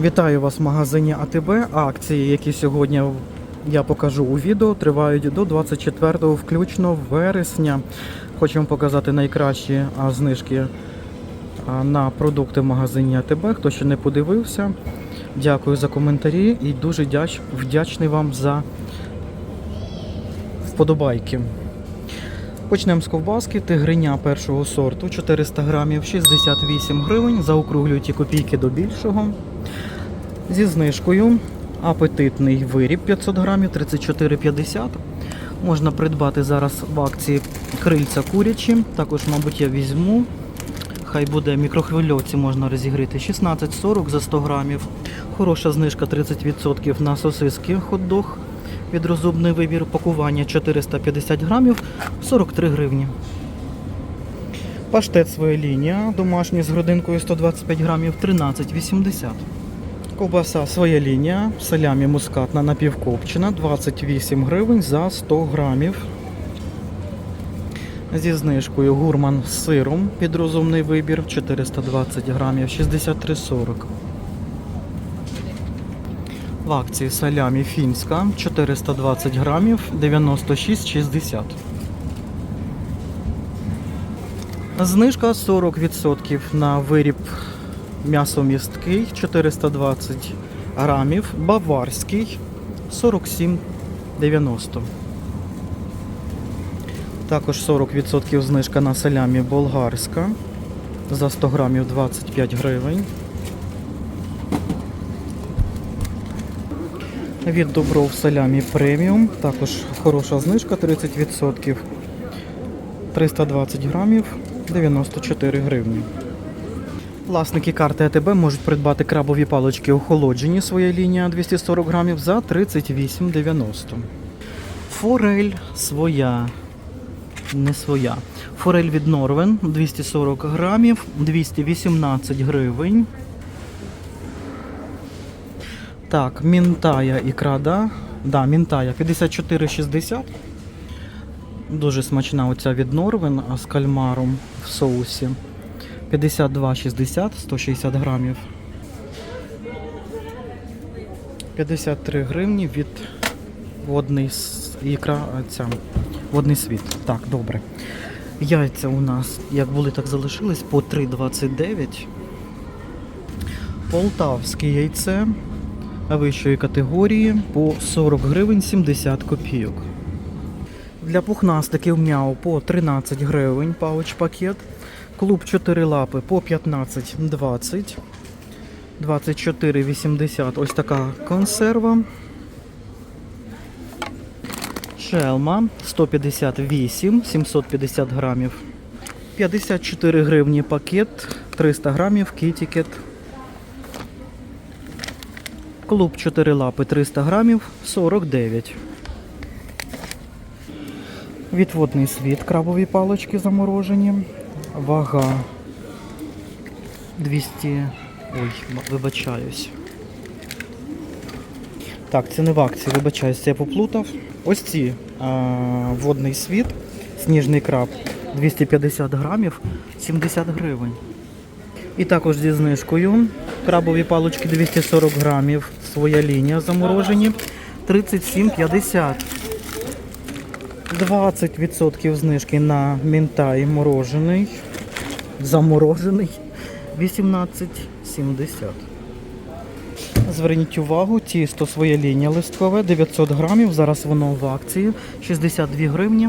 Вітаю вас в магазині АТБ. Акції, які сьогодні я покажу у відео, тривають до 24 включно вересня. Хочу вам показати найкращі знижки на продукти в магазині АТБ. Хто ще не подивився, дякую за коментарі і дуже дяч- вдячний вам за вподобайки. Почнемо з ковбаски. Тигриня першого сорту 400 грамів 68 гривень. Заокруглюють і копійки до більшого. Зі знижкою апетитний виріб 500 грамів 34,50. Можна придбати зараз в акції крильця курячі. Також, мабуть, я візьму. Хай буде мікрохвильовці можна розігріти 16,40 за 100 грамів. Хороша знижка 30% на сосиски хот-дог. Відрозумний вибір пакування 450 грамів 43 гривні. Паштет своя лінія, домашній з грудинкою 125 грамів 13,80. Ковбаса своя лінія, салямі мускатна напівкопчена 28 гривень за 100 грамів. Зі знижкою гурман з сиром під розумний вибір 420 грамів 63,40. В акції салямі фінська 420 грамів 96,60. Знижка 40% на виріб м'ясомісткий 420 грамів, баварський 47,90. Також 40% знижка на салямі болгарська за 100 грамів 25 гривень. Від Добров салямі преміум. Також хороша знижка 30%. 320 грамів 94 гривні. Власники карти АТБ можуть придбати крабові палички охолоджені, своя лінія 240 грамів за 38,90. Форель своя. Не своя. Форель від Норвен 240 грамів, 218 гривень. Так, мінтая ікра, да? Да, мінтая 54,60. Дуже смачна оця від Норвен а з кальмаром в соусі. 52,60, 160 грамів. 53 гривні від водний ікра, ця, водний світ. Так, добре. Яйця у нас, як були, так залишились, по 3,29. Полтавське яйце вищої категорії по 40 гривень 70 копійок. Для пухнастиків м'яу по 13 гривень пауч пакет. Клуб 4 лапи по 15,20. 24,80 ось така консерва. Шелма 158, 750 грамів. 54 гривні пакет, 300 грамів, кітікет. Клуб 4 лапи 300 грамів, 49. Відводний світ, крабові палочки заморожені. Вага 200. Ой, вибачаюсь. Так, це не в акції, вибачаюсь, це я поплутав. Ось ці а, водний світ, сніжний краб 250 грамів, 70 гривень. І також зі знижкою крабові палочки 240 грамів, своя лінія заморожені 37,50. 20% знижки на мінтай морожений. Заморожений 18,70. Зверніть увагу, тісто своя лінія листкове 900 грамів. Зараз воно в акції 62 гривні.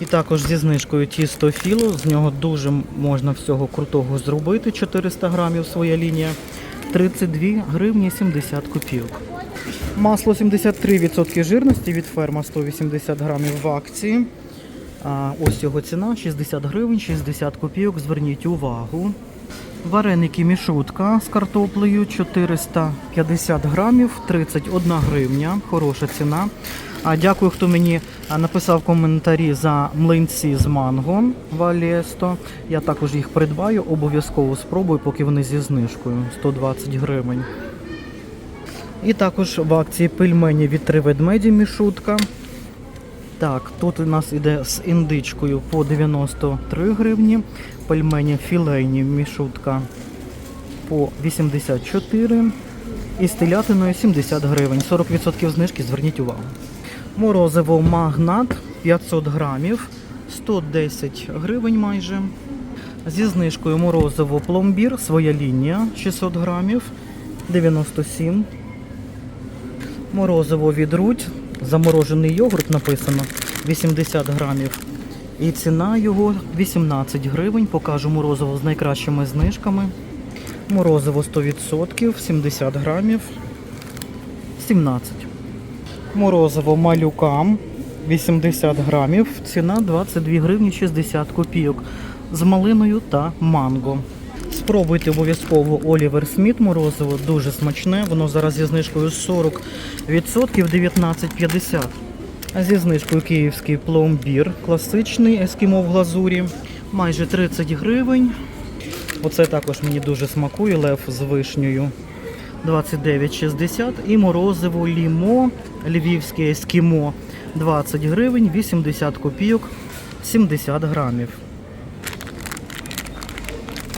І також зі знижкою тісто філо. З нього дуже можна всього крутого зробити. 400 грамів своя лінія. 32 гривні 70 копійок. Масло 73% жирності від ферма 180 грамів в акції. Ось його ціна 60 гривень, 60 копійок. Зверніть увагу. Вареники мішутка з картоплею 450 грамів, 31 гривня. Хороша ціна. А дякую, хто мені написав коментарі за млинці з манго Валєсто. Я також їх придбаю, обов'язково спробую, поки вони зі знижкою 120 гривень. І також в акції пельмені від три ведмеді мішутка. Так, тут у нас іде з індичкою по 93 гривні. Пельмені філейні мішутка по 84. І з телятиною 70 гривень. 40% знижки, зверніть увагу. Морозиво магнат 500 грамів, 110 гривень майже. Зі знижкою морозиво пломбір, своя лінія 600 грамів, 97. Морозиво від Рудь, заморожений йогурт написано 80 грамів. І ціна його 18 гривень. Покажу морозиво з найкращими знижками. Морозиво 100%, 70 грамів, 17. Морозиво малюкам 80 грамів. Ціна 22 гривні 60 копійок з малиною та манго. Спробуйте обов'язково Олівер Сміт морозиво, дуже смачне. Воно зараз зі знижкою 40% 19,50. А зі знижкою київський пломбір, класичний ескімо в глазурі, майже 30 гривень. Оце також мені дуже смакує лев з вишнею. 29,60 і морозиво лімо, львівське ескімо 20 гривень, 80 копійок, 70 грамів.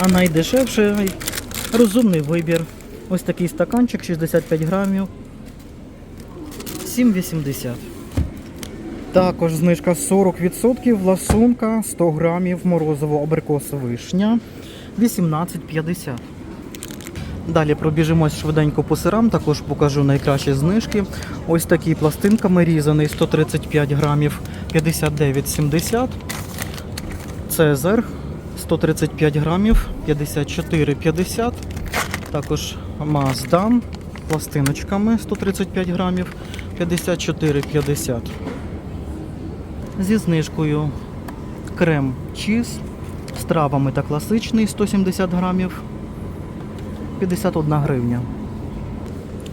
А найдешевший розумний вибір. Ось такий стаканчик 65 грамів. 7,80. Також знижка 40%, ласунка 100 грамів морозиво абрикоса вишня 18,50. Далі пробіжимось швиденько по сирам, також покажу найкращі знижки. Ось такий пластинками різаний 135 грамів 59,70. Цезар 135 грамів 54,50. Також Маздам пластиночками 135 грамів 54,50. Зі знижкою крем чіз з травами та класичний 170 грамів 51 гривня.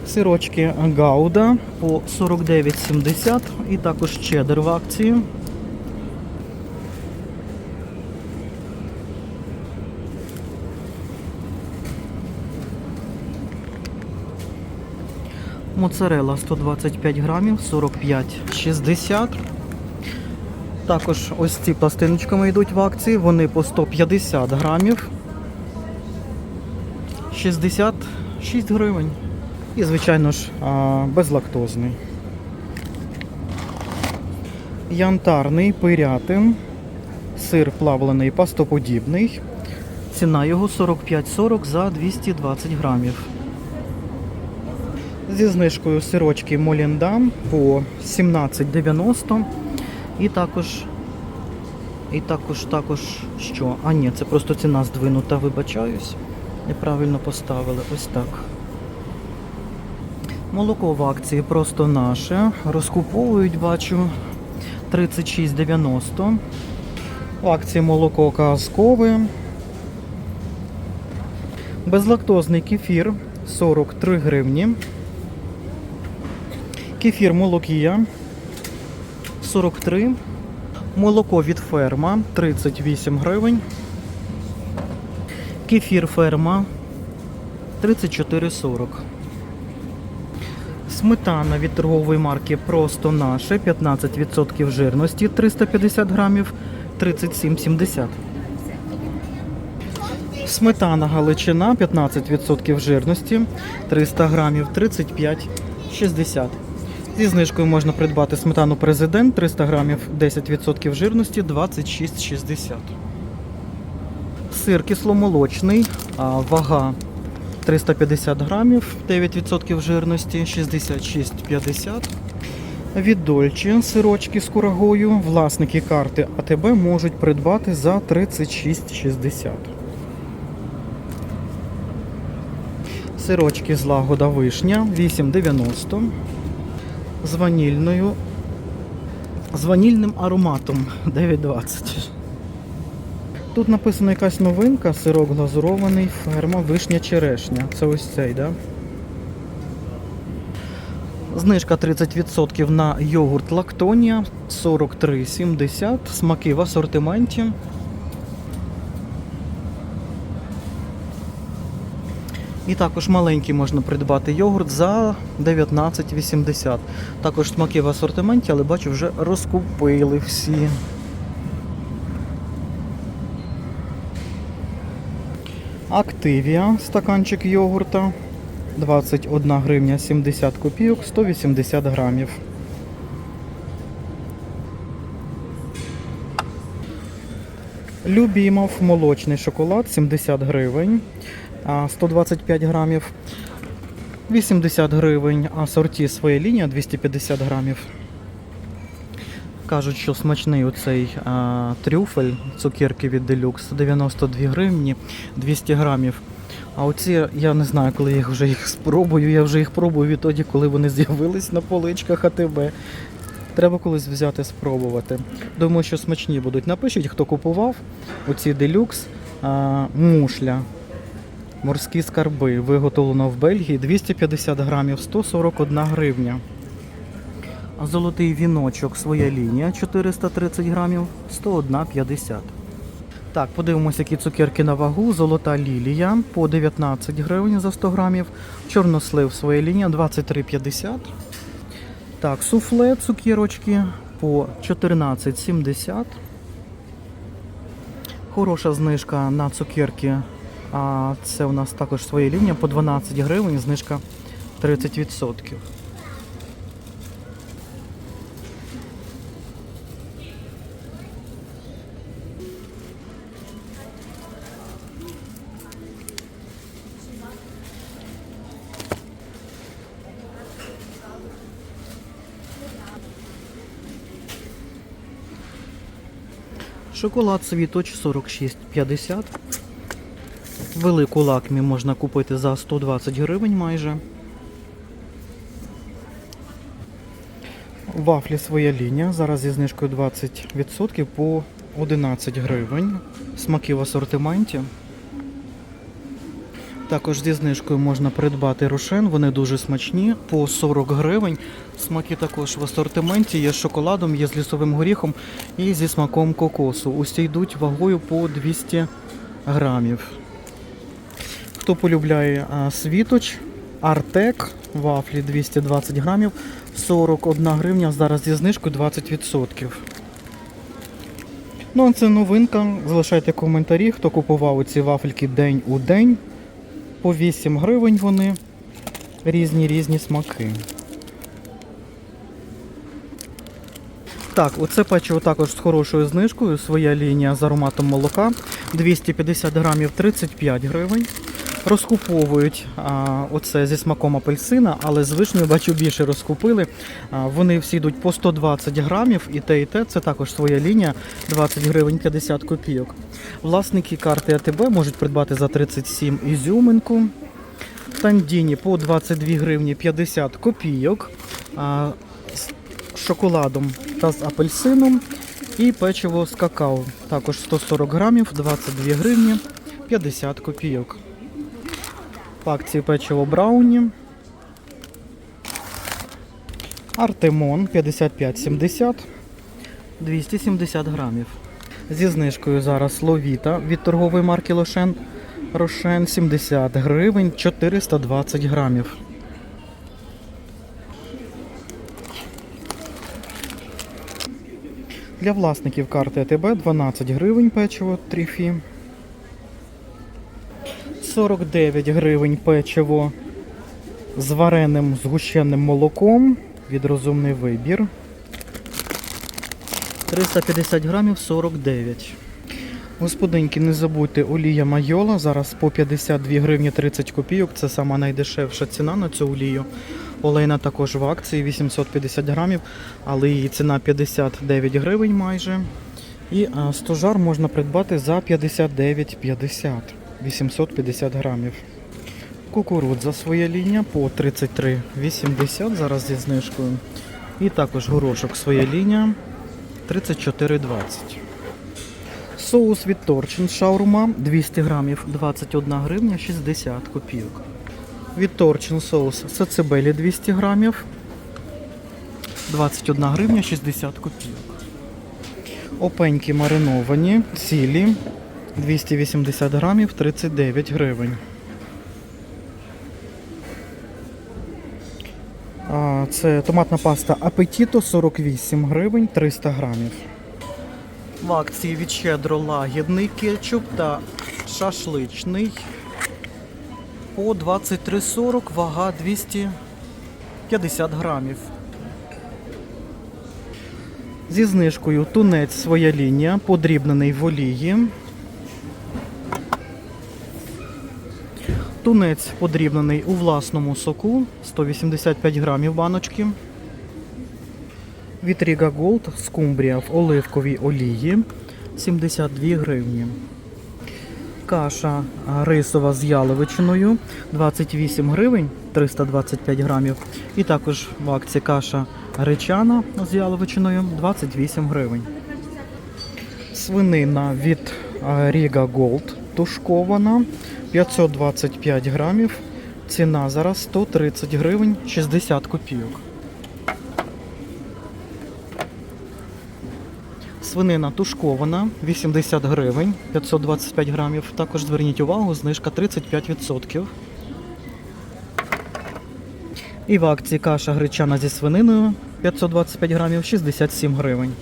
Сирочки Гауда по 49,70 і також чеддер в акції. Моцарела 125 грамів, 45,60. Також ось ці пластиночками йдуть в акції, вони по 150 грамів. 66 гривень. І, звичайно ж, безлактозний. Янтарний пирятин. Сир плавлений пастоподібний. Ціна його 45,40 за 220 грамів. Зі знижкою сирочки Моліндам по 17,90. І також. І також, також що? А ні, це просто ціна здвинута, вибачаюсь. Неправильно поставили. Ось так. Молоко в акції просто наше. Розкуповують, бачу. 36,90. В акції молоко казкове. Безлактозний кефір 43 гривні. Кефір молокія 43. Молоко від ферма 38 гривень. Кефір ферма 34,40. Сметана від торгової марки Просто наше 15% жирності 350 грамів 37,70. Сметана Галичина 15% жирності 300 грамів 35,60. Зі знижкою можна придбати сметану Президент 300 грамів 10% жирності 26,60. Сир кисломолочний, вага 350 грамів, 9% жирності, 66,50. Від сирочки з курагою власники карти АТБ можуть придбати за 36,60. Сирочки з лагода вишня 8,90. З ванільною. З ванільним ароматом 9,20. Тут написана якась новинка, сирок глазурований, ферма, вишня черешня. Це ось цей, да? Знижка 30% на йогурт Лактонія 43,70. Смаки в асортименті. І також маленький можна придбати йогурт за 19,80. Також смаки в асортименті, але бачу, вже розкупили всі. Активія, стаканчик йогурта 21 гривня 70 копійок, 180 грамів. Любімов молочний шоколад 70 гривень, 125 грамів. 80 гривень, а сорті своя лінія 250 грамів. Кажуть, що смачний оцей а, трюфель, цукерки від Deluxe, 92 гривні, 200 грамів. А оці, я не знаю, коли я вже їх спробую, я вже їх пробую відтоді, коли вони з'явились на поличках АТБ. Треба колись взяти спробувати. Думаю, що смачні будуть. Напишіть, хто купував оці Deluxe а, мушля. Морські скарби. Виготовлено в Бельгії 250 грамів, 141 гривня. Золотий віночок, своя лінія 430 грамів, 101,50. Так, подивимося, які цукерки на вагу. Золота лілія по 19 гривень за 100 грамів. Чорнослив своя лінія 23,50. Так, суфле цукерочки по 14,70. Хороша знижка на цукерки. А це у нас також своя лінія по 12 гривень, знижка 30%. Шоколад світоч 46,50. Велику лакмі можна купити за 120 гривень майже. Вафлі своя лінія. Зараз зі знижкою 20% по 11 гривень. Смаки в асортименті. Також зі знижкою можна придбати рошен, вони дуже смачні, по 40 гривень. Смаки також в асортименті, є з шоколадом, є з лісовим горіхом і зі смаком кокосу. Усі йдуть вагою по 200 грамів. Хто полюбляє світоч, Артек, вафлі 220 грамів, 41 гривня, зараз зі знижкою 20%. Ну, а це новинка. Залишайте коментарі, хто купував ці вафельки день у день. По 8 гривень вони. Різні різні смаки. Так, оце печиво також з хорошою знижкою. Своя лінія з ароматом молока. 250 грамів 35 гривень. Розкуповують а, оце зі смаком апельсина, але з вишнею, бачу, більше розкупили. А, вони всі йдуть по 120 грамів, і те, і те. Це також своя лінія 20 гривень 50 копійок. Власники карти АТБ можуть придбати за 37 ізюминку. Тандіні по 22 гривні 50 копійок. А, з шоколадом та з апельсином. І печиво з какао. Також 140 грамів, 22 гривні 50 копійок. Акції печиво Брауні. Артемон 55,70 270 грамів. Зі знижкою зараз Ловіта від торгової марки Лошен. Рошен 70 гривень 420 грамів. Для власників карти АТБ 12 гривень печиво тріфі. 49 гривень печиво з вареним згущеним молоком від розумний вибір. 350 грамів 49. Господинки, не забудьте, олія майола. Зараз по 52 гривні 30 копійок. Це сама найдешевша ціна на цю олію. Олейна також в акції 850 грамів, але її ціна 59 гривень майже. І стожар можна придбати за 59,50. 850 грамів. Кукурудза своя лінія по 33,80 зараз зі знижкою. І також горошок своя лінія 34,20. Соус від Торчин шаурма 200 грамів 21 гривня 60 копійок. Від Торчин соус сацебелі 200 грамів 21 гривня 60 копійок. Опеньки мариновані, цілі 280 грамів 39 гривень. Це томатна паста Апетіто 48 гривень 300 грамів. В акції від щедро лагідний кетчуп та шашличний по 23,40, вага 250 грамів. Зі знижкою тунець своя лінія, подрібнений в олії. Тунець подрібнений у власному соку 185 грамів баночки. Вітріга Голд скумбрія в оливковій олії 72 гривні. Каша рисова з яловичиною 28 гривень 325 грамів. І також в акції каша гречана з яловичиною 28 гривень. Свинина від Ріга Голд тушкована 525 грамів. Ціна зараз 130 гривень 60 копійок. Свинина тушкована 80 гривень 525 грамів. Також зверніть увагу, знижка 35%. І в акції каша гречана зі свининою 525 грамів 67 гривень.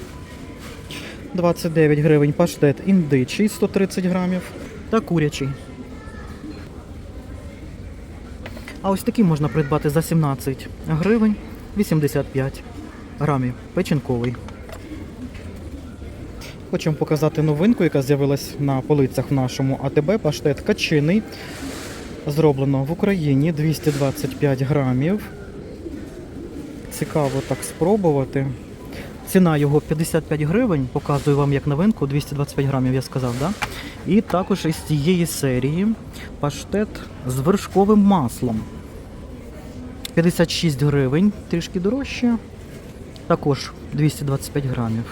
29 гривень паштет індичий 130 грамів та курячий. А ось такий можна придбати за 17 гривень 85 грамів. Печінковий. Хочемо показати новинку, яка з'явилась на полицях в нашому АТБ. Паштет качиний. Зроблено в Україні 225 грамів. Цікаво так спробувати. Ціна його 55 гривень. Показую вам як новинку, 225 грамів, я сказав, да? І також із цієї серії паштет з вершковим маслом. 56 гривень, трішки дорожче. Також 225 грамів.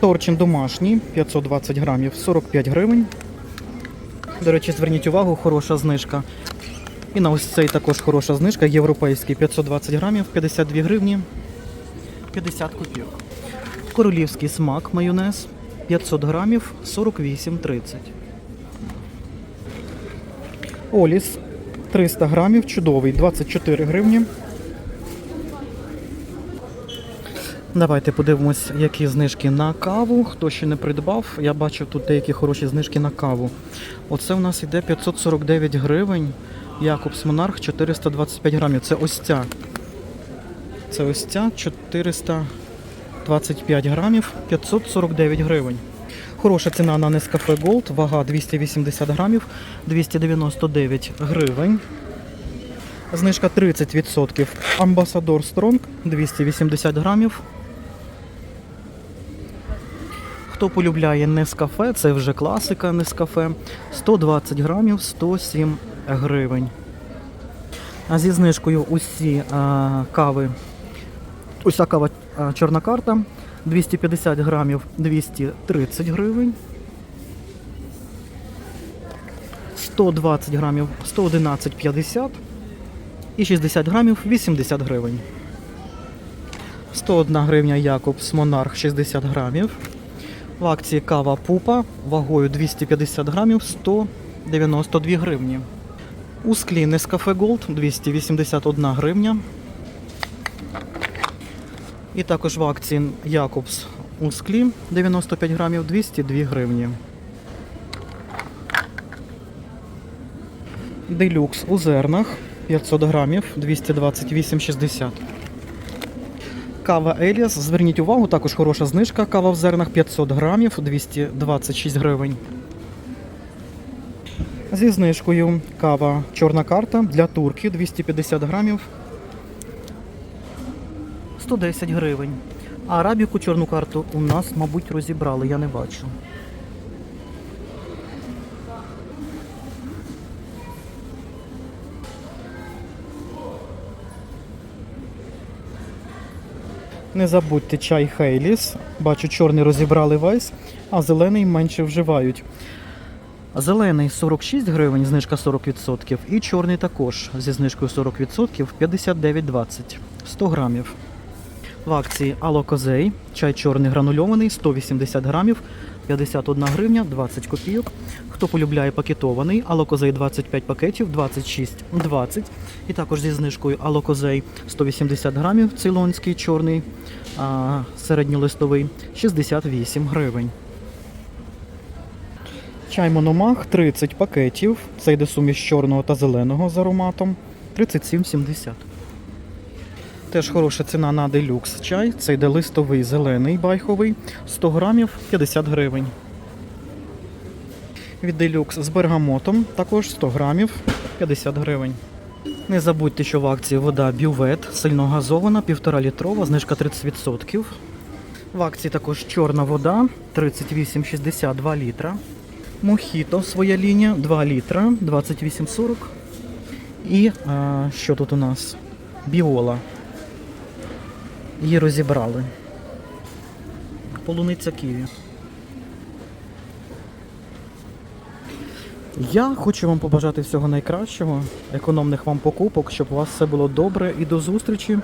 Торчин домашній 520 грамів 45 гривень. До речі, зверніть увагу, хороша знижка. І на ось цей також хороша знижка. Європейський 520 грамів 52 гривні 50 копійок. Королівський смак майонез 500 грамів 48,30. Оліс 300 грамів, чудовий 24 гривні. Давайте подивимось, які знижки на каву. Хто ще не придбав, я бачив тут деякі хороші знижки на каву. Оце у нас йде 549 гривень. Якобс Монарх 425 грамів. Це ось ця. Це ось ця 425 грамів, 549 гривень. Хороша ціна на Nescafe Gold, вага 280 грамів, 299 гривень. Знижка 30%. Амбасадор Стронг 280 грамів. Хто полюбляє Нескафе, це вже класика Нескафе. 120 грамів, 107 гривень. А зі знижкою усі а, кави. Уся кава чорна карта. 250 грамів 230 гривень. 120 грамів 111,50 і 60 грамів 80 гривень. 101 гривня Якобс Монарх 60 грамів. В акції кава Пупа вагою 250 грамів 192 гривні. У склі Nescafe Gold 281 гривня. І також в акції Якобс у склі 95 грамів 202 гривні. Делюкс у зернах 500 грамів 228,60. Кава Еліас. Зверніть увагу, також хороша знижка. Кава в зернах 500 грамів 226 гривень. Зі знижкою кава чорна карта для турки 250 грамів 110 гривень. А арабіку чорну карту у нас, мабуть, розібрали, я не бачу. Не забудьте чай Хейліс. Бачу, чорний розібрали весь, а зелений менше вживають. Зелений 46 гривень, знижка 40%. І чорний також зі знижкою 40% 59,20 100 грамів. В акції Алокозей. Чай чорний гранульований 180 грамів 51 гривня 20 копійок. Хто полюбляє пакетований, алокозей 25 пакетів, 26,20. І також зі знижкою алокозей 180 грамів, цейлонський чорний, а, середньолистовий 68 гривень. Чай Мономах 30 пакетів. Це йде суміш чорного та зеленого з ароматом. 37,70. Теж хороша ціна на делюкс чай. Це йде листовий зелений байховий. 100 грамів 50 гривень. Від делюкс з бергамотом також 100 грамів 50 гривень. Не забудьте, що в акції вода бювет, сильно газована, 1,5 літрова, знижка 30%. В акції також чорна вода 38,62 літра. Мохіто своя лінія 2 літра 28,40. І а, що тут у нас? Біола. Її розібрали. Полуниця Ківі. Я хочу вам побажати всього найкращого, економних вам покупок, щоб у вас все було добре і до зустрічі